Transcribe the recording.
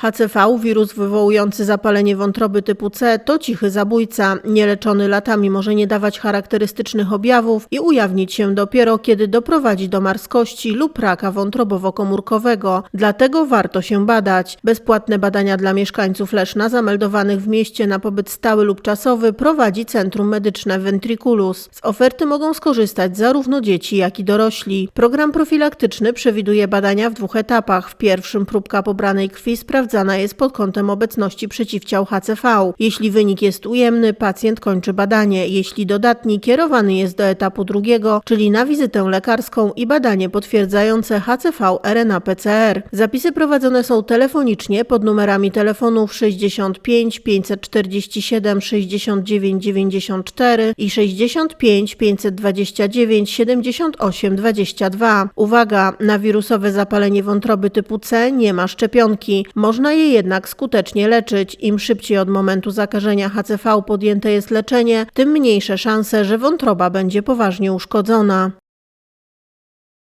HCV, wirus wywołujący zapalenie wątroby typu C, to cichy zabójca. Nieleczony latami może nie dawać charakterystycznych objawów i ujawnić się dopiero, kiedy doprowadzi do marskości lub raka wątrobowo-komórkowego. Dlatego warto się badać. Bezpłatne badania dla mieszkańców Leszna zameldowanych w mieście na pobyt stały lub czasowy prowadzi Centrum Medyczne Ventriculus. Z oferty mogą skorzystać zarówno dzieci, jak i dorośli. Program profilaktyczny przewiduje badania w dwóch etapach. W pierwszym próbka pobranej krwi sprawdzana jest pod kątem obecności przeciwciał HCV. Jeśli wynik jest ujemny, pacjent kończy badanie. Jeśli dodatni, kierowany jest do etapu drugiego, czyli na wizytę lekarską i badanie potwierdzające HCV RNA PCR. Zapisy prowadzone są telefonicznie pod numerami telefonów 65 547 69 94 i 65 529 78 22. Uwaga, na wirusowe zapalenie wątroby typu C nie ma szczepionki. Można je jednak skutecznie leczyć. Im szybciej od momentu zakażenia HCV podjęte jest leczenie, tym mniejsze szanse, że wątroba będzie poważnie uszkodzona.